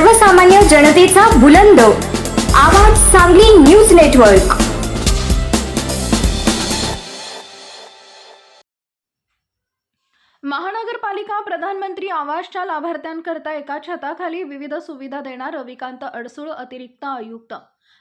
सर्वसामान्य जनतेचा बुलंद. आवाज सांगली न्यूज नेटवर्क. महानगरपालिका प्रधानमंत्री आवासच्या लाभार्थ्यांकरता एका छताखाली विविध सुविधा देणार रविकांत अडसूळ अतिरिक्त आयुक्त.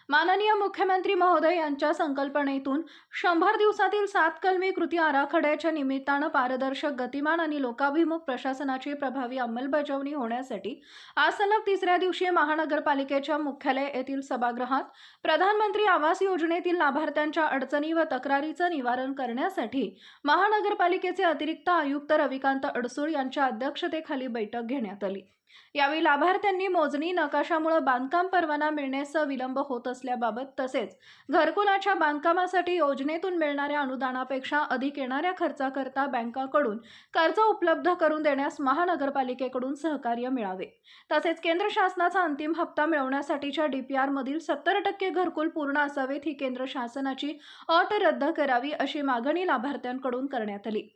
माननीय मुख्यमंत्री महोदय यांच्या संकल्पनेतून शंभर दिवसातील सात कलमी कृती आराखड्याच्या निमित्तानं पारदर्शक गतिमान आणि लोकाभिमुख प्रशासनाची प्रभावी अंमलबजावणी होण्यासाठी आज सलग तिसऱ्या दिवशी महानगरपालिकेच्या मुख्यालय येथील सभागृहात प्रधानमंत्री आवास योजनेतील लाभार्थ्यांच्या अडचणी व तक्रारीचं निवारण करण्यासाठी महानगरपालिकेचे अतिरिक्त आयुक्त रविकांत अडसूळ यांच्या अध्यक्षतेखाली बैठक घेण्यात आली. यावेळी लाभार्थ्यांनी मोजणी नकाशामुळे बांधकाम परवाना मिळण्यास विलंब होत असल्याबाबत तसेच घरकुलाच्या बांधकामासाठी योजनेतून मिळणाऱ्या अनुदानापेक्षा अधिक येणाऱ्या खर्चाकरता बँकाकडून कर्ज उपलब्ध करून देण्यास महानगरपालिकेकडून सहकार्य मिळावे. तसेच केंद्र शासनाचा अंतिम हप्ता मिळवण्यासाठीच्या डीपीआरमधील सत्तर टक्के घरकुल पूर्ण असावेत ही केंद्र शासनाची अट रद्द करावी अशी मागणी लाभार्थ्यांकडून करण्यात आली.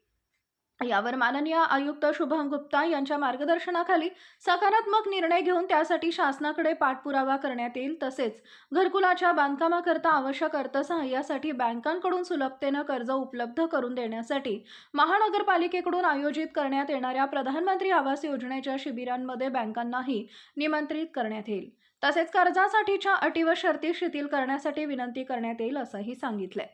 यावर माननीय आयुक्त शुभम गुप्ता यांच्या मार्गदर्शनाखाली सकारात्मक निर्णय घेऊन त्यासाठी शासनाकडे पाठपुरावा करण्यात येईल. तसेच घरकुलाच्या बांधकामाकरता आवश्यक अर्थसहाय्यासाठी बँकांकडून सुलभतेनं कर्ज उपलब्ध करून देण्यासाठी महानगरपालिकेकडून आयोजित करण्यात येणाऱ्या प्रधानमंत्री आवास योजनेच्या शिबिरांमध्ये बँकांनाही निमंत्रित करण्यात येईल. तसेच कर्जासाठीच्या अटी व शर्ती शिथिल करण्यासाठी विनंती करण्यात येईल असंही सांगितलंय.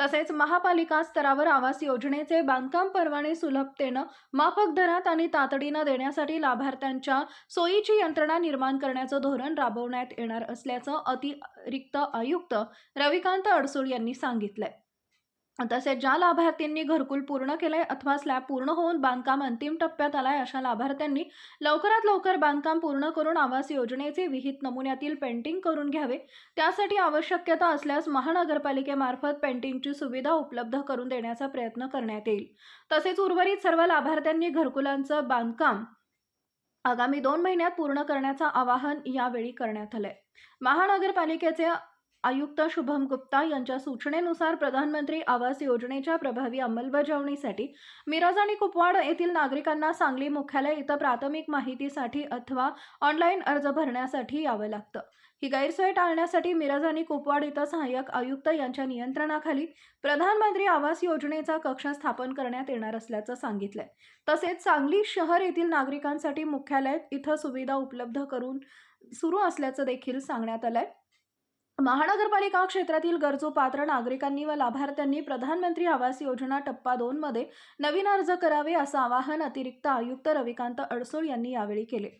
तसेच महापालिका स्तरावर आवास योजनेचे बांधकाम परवाने सुलभतेनं माफक दरात आणि तातडीनं देण्यासाठी लाभार्थ्यांच्या सोयीची यंत्रणा निर्माण करण्याचं धोरण राबवण्यात येणार असल्याचं अतिरिक्त आयुक्त रविकांत अडसूळ यांनी सांगितलंय. तसेच ज्या लाभार्थींनी घरकुल पूर्ण केलंय अथवा स्लॅब पूर्ण होऊन बांधकाम अंतिम टप्प्यात आलाय अशा लाभार्थ्यांनी लवकरात लवकर बांधकाम पूर्ण करून आवास योजनेचे विहित नमुन्यातील पेंटिंग करून घ्यावे. त्यासाठी आवश्यकता असल्यास महानगरपालिकेमार्फत पेंटिंगची सुविधा उपलब्ध करून देण्याचा प्रयत्न करण्यात येईल. तसेच उर्वरित सर्व लाभार्थ्यांनी घरकुलांचं बांधकाम आगामी दोन महिन्यात पूर्ण करण्याचं आवाहन यावेळी करण्यात आलंय. महानगरपालिकेचे आयुक्त शुभम गुप्ता यांच्या सूचनेनुसार प्रधानमंत्री आवास योजनेच्या प्रभावी अंमलबजावणीसाठी मिरज आणि कुपवाड येथील नागरिकांना सांगली मुख्यालय इथं प्राथमिक माहितीसाठी अथवा ऑनलाईन अर्ज भरण्यासाठी यावं लागतं. ही गैरसोय टाळण्यासाठी मिरज आणि कुपवाड इथं सहाय्यक आयुक्त यांच्या नियंत्रणाखाली प्रधानमंत्री आवास योजनेचा कक्ष स्थापन करण्यात येणार असल्याचं सांगितलंय. तसेच सांगली शहर येथील नागरिकांसाठी मुख्यालय इथं सुविधा उपलब्ध करून सुरू असल्याचं देखील सांगण्यात आलंय. महानगरपालिका क्षेत्रातील गरजू पात्र नागरिकांनी व लाभार्थ्यांनी प्रधानमंत्री आवास योजना टप्पा दोन मध्ये नवीन अर्ज करावे असं आवाहन अतिरिक्त आयुक्त रविकांत अडसूळ यांनी यावेळी केले.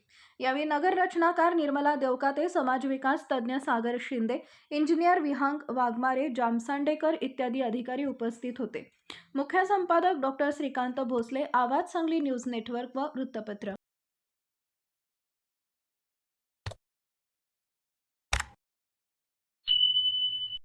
यावेळी नगर रचनाकार निर्मला देवकाते समाज विकास तज्ज्ञ सागर शिंदे इंजिनियर विहांग वाघमारे जामसांडेकर इत्यादी अधिकारी उपस्थित होते. मुख्य संपादक डॉक्टर श्रीकांत भोसले आवाज सांगली न्यूज नेटवर्क व वृत्तपत्र.